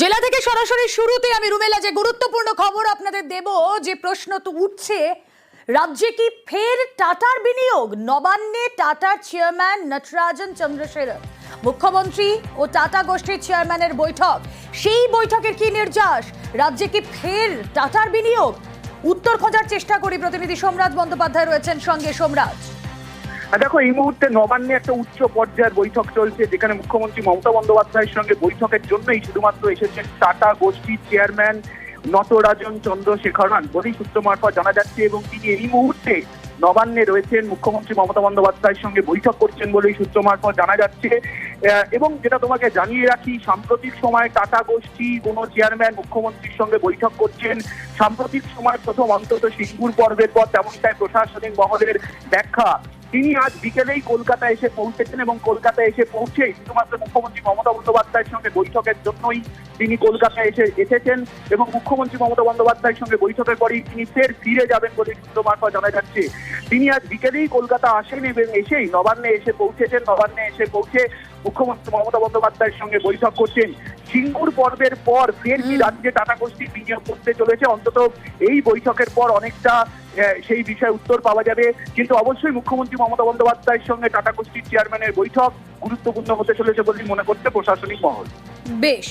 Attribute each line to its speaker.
Speaker 1: জেলা থেকে সরাসরি শুরুতে আমি রুমেলা যে গুরুত্বপূর্ণ খবর আপনাদের দেব, যে প্রশ্ন তো উঠছে, রাজ্যে কি ফের টাটার বিনিয়োগ? নবান্নে টাটার চেয়ারম্যান নটরাজন চন্দ্রশেখর, মুখ্যমন্ত্রী ও টাটা গোষ্ঠীর চেয়ারম্যানের বৈঠক। সেই বৈঠকের কি নির্যাস? রাজ্যে কি ফের টাটার বিনিয়োগ? উত্তর খোঁজার চেষ্টা করি প্রতিনিধি সোমরাজ বন্দ্যোপাধ্যায় রয়েছেন সঙ্গে সোমরাজ।
Speaker 2: দেখো, এই মুহূর্তে নবান্নে একটা উচ্চ পর্যায়ের বৈঠক চলছে, যেখানে মুখ্যমন্ত্রী মমতা বন্দ্যোপাধ্যায়ের সঙ্গে বৈঠকের জন্যই শুধুমাত্র এসেছেন টাটা গোষ্ঠীর চেয়ারম্যান নটরাজন চন্দ্রশেখরন। বলেই সূত্র মারফত জানা যাচ্ছে এবং তিনি এই মুহূর্তে নবান্নে রয়েছেন, মুখ্যমন্ত্রী মমতা বন্দ্যোপাধ্যায়ের সঙ্গে বৈঠক করছেন বলেই সূত্র মারফত জানা যাচ্ছে। এবং যেটা তোমাকে জানিয়ে রাখি, সাম্প্রতিক সময় টাটা গোষ্ঠী, কোনো চেয়ারম্যান মুখ্যমন্ত্রীর সঙ্গে বৈঠক করছেন। সাম্প্রতিক সময় প্রথম অন্তত সিঙ্গুর পর্বের পর তেমনটাই প্রশাসনিক মহলের ব্যাখ্যা তিনি আজ বিকেলেই কলকাতা এসে পৌঁছেছেন এবং কলকাতা এসে পৌঁছেই শুধুমাত্র মুখ্যমন্ত্রী মমতা বন্দ্যোপাধ্যায়ের সঙ্গে বৈঠকের জন্যই তিনি কলকাতা এসে এসেছেন এবং মুখ্যমন্ত্রী মমতা বন্দ্যোপাধ্যায়ের সঙ্গে বৈঠকের পরেই তিনি ফের ফিরে যাবেন বলে সূত্র মারফত জানা যাচ্ছে। তিনি আজ বিকেলেই কলকাতা আসেন এবং এসেই নবান্নে এসে পৌঁছেছেন। নবান্নে এসে পৌঁছে মুখ্যমন্ত্রী মমতা বন্দ্যোপাধ্যায়ের সঙ্গে বৈঠক করছেন। সিঙ্গুর পর্বের পর ফের কি রাজ্যে টাটা গোষ্ঠী বিনিয়োগ করতে চলেছে? অন্তত এই বৈঠকের পর অনেকটা সেই বিষয়ে উত্তর পাওয়া যাবে। কিন্তু অবশ্যই মুখ্যমন্ত্রী মমতা বন্দ্যোপাধ্যায়ের সঙ্গে টাটা গোষ্ঠীর চেয়ারম্যানের বৈঠক গুরুত্বপূর্ণ হতে চলেছে বলে মনে করছে প্রশাসনিক মহল।
Speaker 1: বেশ।